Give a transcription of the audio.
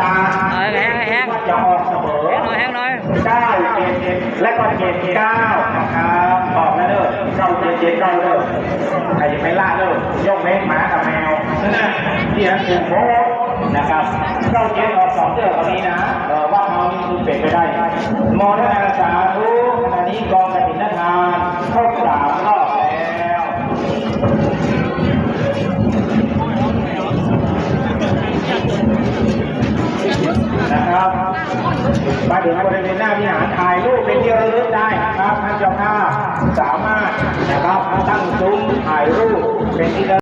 ตาแห้งแห้งจะออกเสมอแห้งหน่อยแห้งหน่อยเก้าเจ็ดเจ็ดและก็เจ็ดเก้านะครับบอกแล้วเด้อเก้าเจ็ดเจ็ดเก้าเด้อใครยังไม่ล่าเด้อยกเว้นหมากับแมวนั่นนะที่นั่นถูกโพสนะครับเก้าเจ็ดออกสองเด้อนตอนนี้นะว่าเขานี่คือเป็นไปได้มอทนาสาธุ ถึงบริเวณหน้าวิหารถ่ายรูปเป็นที่ระลึกได้นะครับท่านเจ้าภาพสามารถนะครับตั้งซุ้มถ่ายรูปเป็นที่ระ